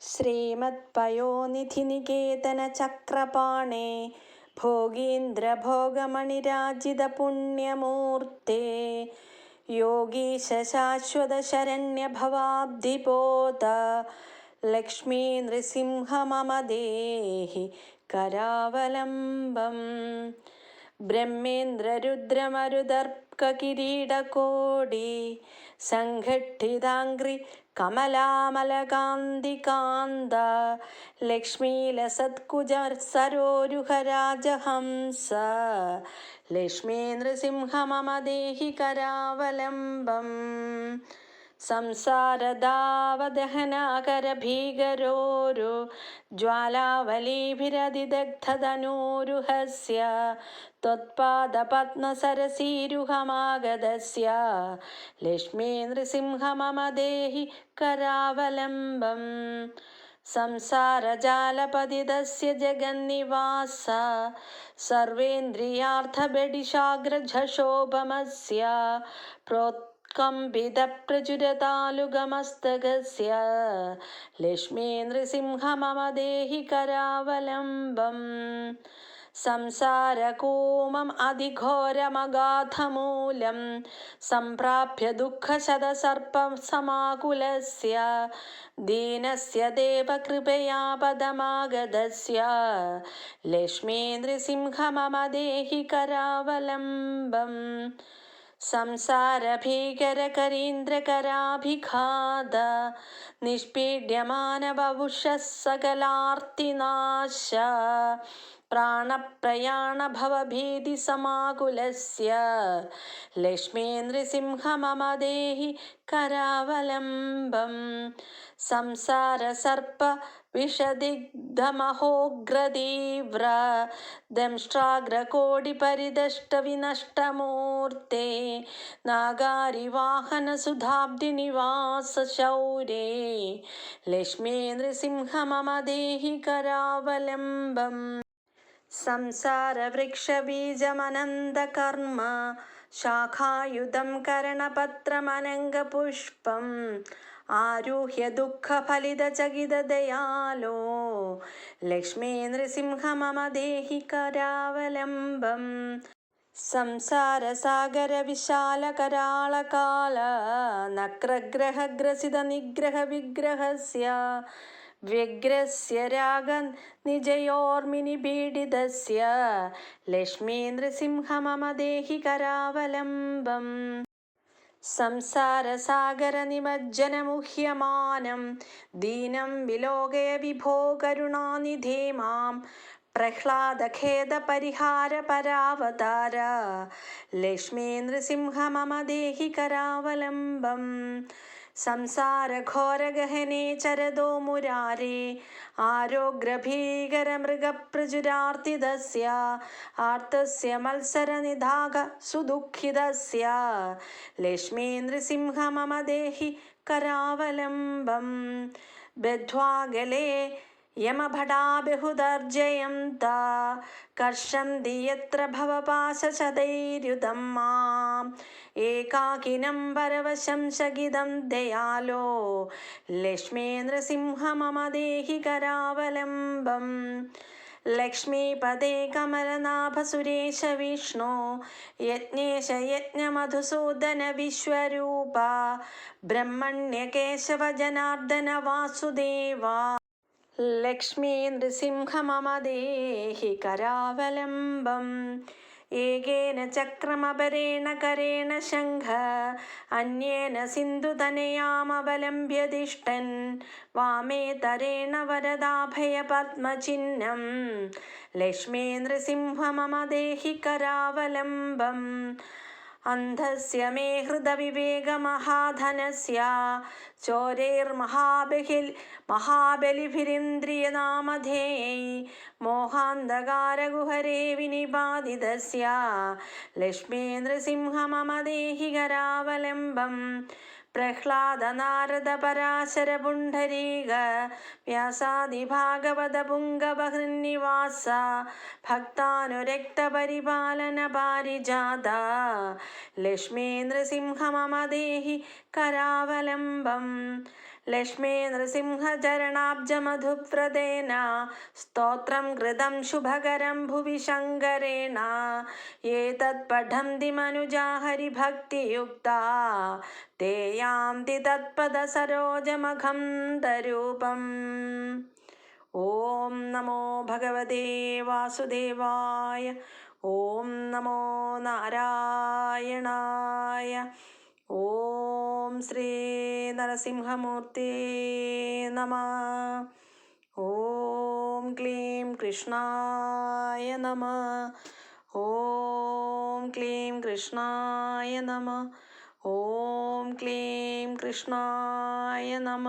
ശ്രീമത്പയോനിധിനികേതനചക്രപാണേ ഭോഗീന്ദ്രഭോഗമണിരാജിതപുണ്യമൂർത്തേ യോഗീശ ശാശ്വതശരണ്യഭവാബ്ധിബോധ ലക്ഷ്മീ നൃസിംഹ മമ ബ്രഹ്മേന്ദ്രരുദ്രമരുദർക്കകിരീടകോടി. സംഘട്ടിതാംഗ്രി കമലാമലകാന്തികാന്ത. ലക്ഷ്മീലസത്കുജ സരോരുഹരാജഹംസ ലക്ഷ്മീ നൃസിംഹ മമ ദേഹി കരാവലംബം സംസാരദാവദഹനാകരഭീകരോരു ജ്വാലാവലീഭിരതിദഗ്ധതനൂരുഹസ്യ त्वत्पादपद्मसरसीरुहमागधस्य लक्ष्मी नृसिंह मम देहि करावलम्बम् संसारजालपतितस्य जगन्निवास सर्वेन्द्रियार्थबडिशाग्रझशोभमस्य कम्पितप्रचुरतालुगमस्तकस्य लक्ष्मी नृसिंहमम देहि करावलम्बम् संसारकोमम् अधिघोरमगाधमूलं सम्प्राप्य दुःखशतसर्पसमाकुलस्य दीनस्य देवकृपया पदमागतस्य लक्ष्मी नृसिंह मम देहि करावलम्बम् സംസാരഭീകരകരീന്ദ്രകരാഭിഘാത നിഷ്പീഡ്യമാനബവുഷ സകലാർത്തിനാശ പ്രാണപ്രയാണഭവഭീതിസമാകുലസ്യ ലക്ഷ്മീ നൃസിംഹ മമ ദേഹി കരാവലംബം संसारसर्प विषदिग्धमहोग्रतीव्र दंष्ट्राग्रकोटिपरिदष्टविनष्टमूर्ते नागारिवाहनसुधाब्धिनिवासशौरे लक्ष्मी नृसिंह मम देहि करावलम्बम् संसारवृक्षबीजमनन्दकर्म शाखायुधं करणपत्रमनङ्गपुष्पम् ആരുഹ്യ ദുഃഖഫലിത ചകിതദയാലോ ലക്ഷ്മീ നൃസിംഹ മമ ദേഹി കരാവലംബം നിഗ്രഹ വിഗ്രഹസ്യ വ്യഗ്രസ്യ രാഗ നിജയോർമിനി പീഡിതസ്യ ലക്ഷ്മീ നൃസിംഹ മമ ദേഹി കരാവലംബം സംസാരസാഗരനിമജ്ജനമുഹ്യമാനം. ദീനം വിലോകയ വിഭോ കരുണാനിധേ മാം. പ്രഹ്ലാദഖേദപരിഹാരപരാവതാര. ലക്ഷ്മീ നൃസിംഹ മമ കരാവലംബം. സംസാരഘോരഗഹനെ ചരതോ മുരാരേ. ആരോഗ്രഭീകരമൃഗപ്രചുരാർത്തിതസ്യ ആർത്തസ്യ മത്സരനിധാക സുദുഃഖിതസ്യ. ലക്ഷ്മീ നൃസിംഹ മമ കരാവലംബം. ബദ്ധ്വാഗലേ യമഭടാബഹുദർജയന്ത കർഷന്തി യത്ര ഭവപാശചതൈര്യുതം മാം. ഏകാകിനം പരവശം ശകിതം ദയാലോ. ലക്ഷ്മീ നൃസിംഹ മമ ദേഹി കരാവലംബം ലക്ഷ്മീപദേ കമലനാഭസുരേശ വിഷ്ണു. യജ്ഞേശ യജ്ഞമധുസൂദന വിശ്വരൂപ ബ്രഹ്മണ്യകേശവ ജനാർദ്ദന വാസുദേവ ലക്ഷ്മീ നൃസിംഹ ദേഹി കരാവലംബം ഏകേന ചക്രമപരേണ കരേണ ശംഖ. അന്യേന സിന്ധുതനയാമവലംബ്യതിഷ്ഠൻ വാമേ തരേണ വരദാഭയപത്മചിഹ്നം ലക്ഷ്മീ നൃസിംഹ ദേഹി കരാവലംബം അന്ധസ്യ മേ ഹൃദവിവേകമഹാധനസ്യ. ചോരൈർമഹാബഹിൽ മഹാബലിഭിരിന്ദ്രിയനാമധേയൈ. മോഹാന്ധകാരഗുഹരേ വിനിപാതിതസ്യ. ലക്ഷ്മീ നൃസിംഹ മമ ദേഹി കരാവലംബം പ്രഹ്ലാദനാരദപരാശരപുണ്ഡരീക വ്യാസാദിഭാഗവതപുങ്കവഹൃന്നിവാസ ഭക്താനുരക്തപരിപാലന പാരിജാത ലക്ഷ്മീ നൃസിംഹ മമ കരാവലംബം. ലക്ഷ്മേ നൃസിംഹചരണാബ്ജമധുവ്രതേന സ്തോത്രം കൃതം ശുഭകരം ഭുവി ശങ്കരേണ ഏതത് പഠന്തി മനുജാ ഹരിഭക്തിയുക്ത തേ യാന്തി തത്പദസരോജമഖണ്ഡരൂപം ഓം നമോ ഭഗവതേ വാസുദേവായ ഓം നമോ നാരായണായ ഓം ശ്രീ നരസിംഹമൂർത്തേ നമ ഓം ക്ലീം കൃഷ്ണായ നമ ഓം ക്ലീം കൃഷ്ണായ നമ ഓം ക്ലീം കൃഷ്ണായ നമ